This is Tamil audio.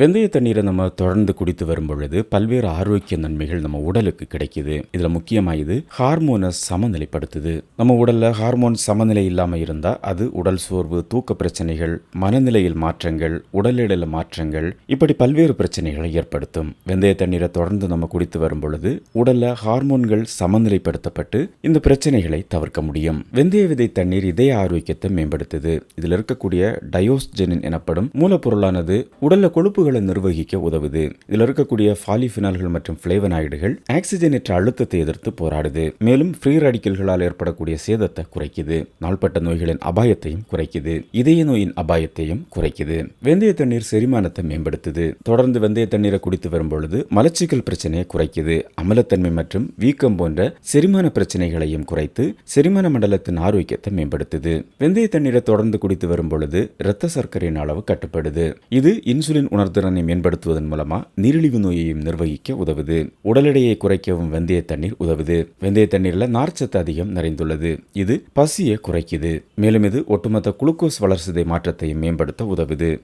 வெந்தய தண்ணீரை நம்ம தொடர்ந்து குடித்து வரும் பொழுது பல்வேறு ஆரோக்கிய நன்மைகள் நம்ம உடலுக்கு கிடைக்குது. இதில் முக்கியமா இது ஹார்மோனை சமநிலைப்படுத்துது. நம்ம உடலில் ஹார்மோன் சமநிலை இல்லாமல் இருந்தால் அது உடல் சோர்வு தூக்க பிரச்சனைகள் மனநிலையில் மாற்றங்கள் உடல் எடையில மாற்றங்கள் இப்படி பல்வேறு பிரச்சனைகளை ஏற்படுத்தும். வெந்தய தண்ணீரை தொடர்ந்து நம்ம குடித்து வரும் பொழுது ஹார்மோன்கள் சமநிலைப்படுத்தப்பட்டு இந்த பிரச்சனைகளை தவிர்க்க முடியும். வெந்தய விதை தண்ணீர் இதய ஆரோக்கியத்தை மேம்படுத்துது. இதில் இருக்கக்கூடிய டயோஸ்ஜெனின் எனப்படும் மூலப்பொருளானது உடலில் கொழுப்பு கொழுப்புகளை நிர்வகிக்க உதவுது. இதில் இருக்கக்கூடிய பாலிஃபினால்கள் மற்றும் பிளேவனாய்டுகள் ஆக்சிஜனேற்ற அழுத்தத்தை எதிர்த்து போராடுது. மேலும் ஃப்ரீ ராடிக்கல்களால் ஏற்படக்கூடிய சேதத்தை குறைக்குது. நாள்பட்ட நோய்களின் அபாயத்தையும் குறைக்குது. இதய நோயின் அபாயத்தையும் குறைக்குது. வெந்தய தண்ணீர் செரிமானத்தை மேம்படுத்துது. தொடர்ந்து வெந்தய தண்ணீரை குடித்து வரும் பொழுது மலச்சிக்கல் பிரச்சனையை குறைக்குது. அமலத்தன்மை மற்றும் வீக்கம் போன்ற செரிமான பிரச்சனைகளையும் குறைத்து செரிமான மண்டலத்தின் ஆரோக்கியத்தை மேம்படுத்துது. வெந்தய தண்ணீரை தொடர்ந்து குடித்து வரும் பொழுது இரத்த சர்க்கரையின் அளவு கட்டுப்படுது. இது இன்சுலின் உணர்வு உணர்திறனை மேம்படுத்துவதன் மூலமா நீரிழிவு நோயையும் நிர்வகிக்க உதவுது. உடல் எடையை குறைக்கவும் வெந்தய தண்ணீர் உதவுது. வெந்தய தண்ணீர்ல நார்ச்சத்து அதிகம் நிறைந்துள்ளது. இது பசியை குறைக்குது. மேலும் இது ஒட்டுமொத்த குளுக்கோஸ் வளர்சிதை மாற்றத்தையும் மேம்படுத்த உதவுது.